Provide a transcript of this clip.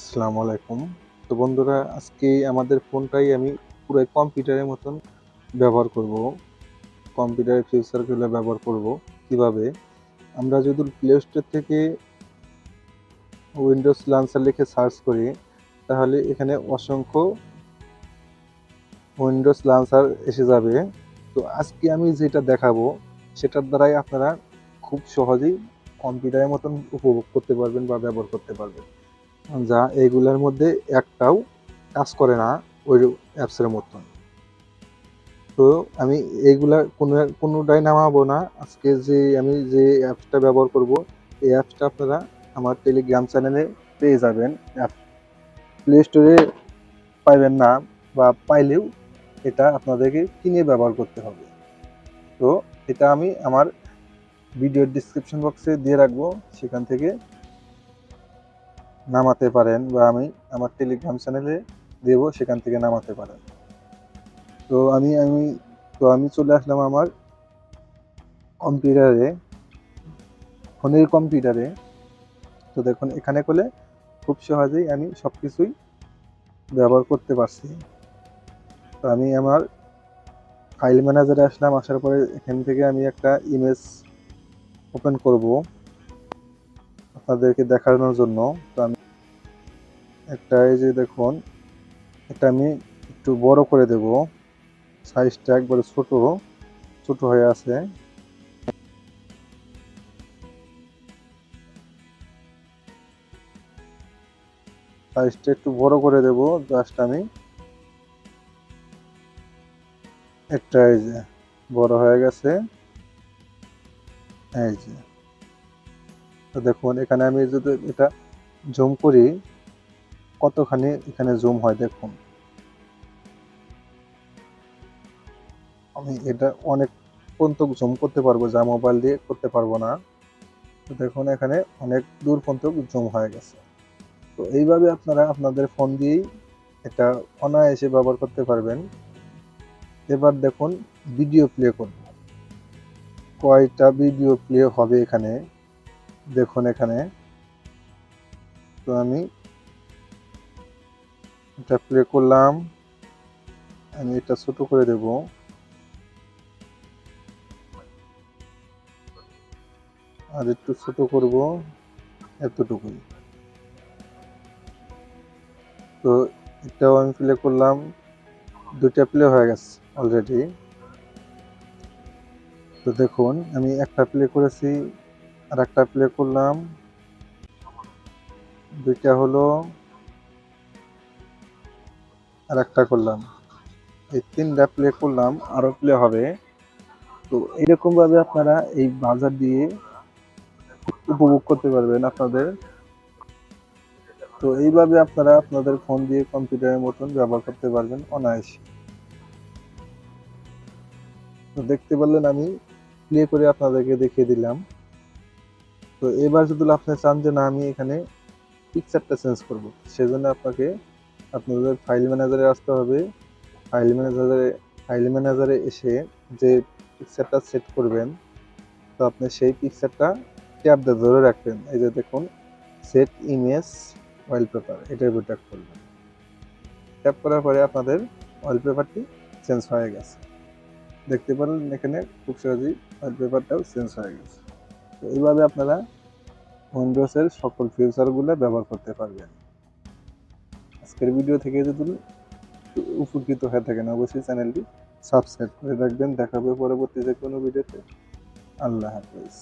আসসালামু আলাইকুম। তো বন্ধুরা, আজকে আমাদের ফোনটাই আমি পুরো কম্পিউটারের মতন ব্যবহার করব। কম্পিউটারের ফিউচারগুলো ব্যবহার করব কীভাবে? আমরা যদি প্লে স্টোর থেকে উইন্ডোজ লঞ্চার লিখে সার্চ করি, তাহলে এখানে অসংখ্য উইন্ডোজ লঞ্চার এসে যাবে। তো আজকে আমি যেটা দেখাবো, সেটার দ্বারাই আপনারা খুব সহজেই কম্পিউটারের মতন উপভোগ করতে পারবেন বা ব্যবহার করতে পারবেন। যা এইগুলোর মধ্যে একটাও কাজ করে না ওই অ্যাপসের মতন। তো আমি এইগুলা কোনো কোনোটাই নামাবো না। আজকে যে আমি যে অ্যাপসটা ব্যবহার করব, এই অ্যাপসটা আপনারা আমার টেলিগ্রাম চ্যানেলে পেয়ে যাবেন। অ্যাপ প্লে স্টোরে পাইবেন না বা পাইলেও এটা আপনাদেরকে কিনে ব্যবহার করতে হবে। তো এটা আমি আমার ভিডিওর ডিসক্রিপশন বক্সে দিয়ে রাখব। সেখান থেকে নামাতে পারেন বা আমি আমার টেলিগ্রাম চ্যানেলে দেবো, সেখান থেকে নামাতে পারেন। তো আমি আমি, তো আমি চলে আসলাম আমার কম্পিউটারে ফোনের কম্পিউটারে তো দেখুন, এখানে করলে খুব সহজেই আমি সব কিছুই ব্যবহার করতে পারছি। তো আমি আমার ফাইল ম্যানেজারে আসলাম, আসার পরে এখান থেকে আমি একটা ইমেজ ওপেন করব আপনাদেরকে দেখানোর জন্য। তো আমি একটা এই যে দেখুন, এটা আমি একটু বড় করে দেব। সাইজটা একবারে ছোট ছোট হয়ে আছে। সাইজটা একটু বড় করে দেব, জাস্ট আমি। একটা এই যে বড় হয়ে গেছে। এই যে। দেখুন, এখানে আমি যদি এটা জুম করি কতখানি এখানে জুম হয় দেখুন। আমি এটা অনেক পর্যন্ত জুম করতে পারব, যা মোবাইল দিয়ে করতে পারব না। তো দেখুন, এখানে অনেক দূর পর্যন্ত জুম হয়ে গেছে। তো এইভাবে আপনারা আপনাদের ফোন দিয়েই এটা অনায়াসে ব্যবহার করতে পারবেন। এবার দেখুন ভিডিও প্লে করব। কয়টা ভিডিও প্লে হবে এখানে? দেখুন এখানে। তো আমি এটা প্লে করলাম। আমি এটা ছোট করে দেব। আর একটু ছোট করব এতটুকুই। তো এটাও আমি প্লে করলাম। দুইটা প্লে হয়ে গেছে অলরেডি তো দেখুন, আমি একটা প্লে করেছি আর একটা প্লে করলাম। দুইটা হলো আর একটা করলাম। এই তিনটা প্লে করলাম আরও প্লে হবে। তো এরকমভাবে আপনারা এই বাজার দিয়ে উপভোগ করতে পারবেন আপনাদের। তো এইভাবে আপনারা আপনাদের ফোন দিয়ে কম্পিউটারের মতন ব্যবহার করতে পারবেন অনায়াসে। তো দেখতে পারলেন আমি প্লে করে আপনাদেরকে দেখিয়ে দিলাম। তো এবার যদি আপনি চান যে না, আমি এখানে পিকচারটা চেঞ্জ করব, সেজন্য আপনাকে আপনাদের ফাইল ম্যানেজারে আসতে হবে। ফাইল ম্যানেজারে ফাইল ম্যানেজারে এসে যে পিকচারটা সেট করবেন, তো আপনি সেই পিকচারটা ট্যাব দিয়ে ধরে রাখবেন। এই যে দেখুন সেট ইমেজ ওয়ালপেপার এটার উপর ট্যাপ করবেন। ট্যাপ করার পরে আপনাদের ওয়ালপেপারটি চেঞ্জ হয়ে গেছে। দেখতে পারেন এখানে খুব সহজেই ওয়ালপেপারটাও চেঞ্জ হয়ে গেছে। তো এইভাবে আপনারা উইন্ডোজের সকল ফিচারগুলো ব্যবহার করতে পারবেন। আজকের ভিডিও থেকে যদি উপকৃত হয়ে থাকেন, অবশ্যই চ্যানেলটি সাবস্ক্রাইব করে রাখবেন। দেখাবে পরবর্তী যে কোনো ভিডিওতে আল্লাহ হাফিজ।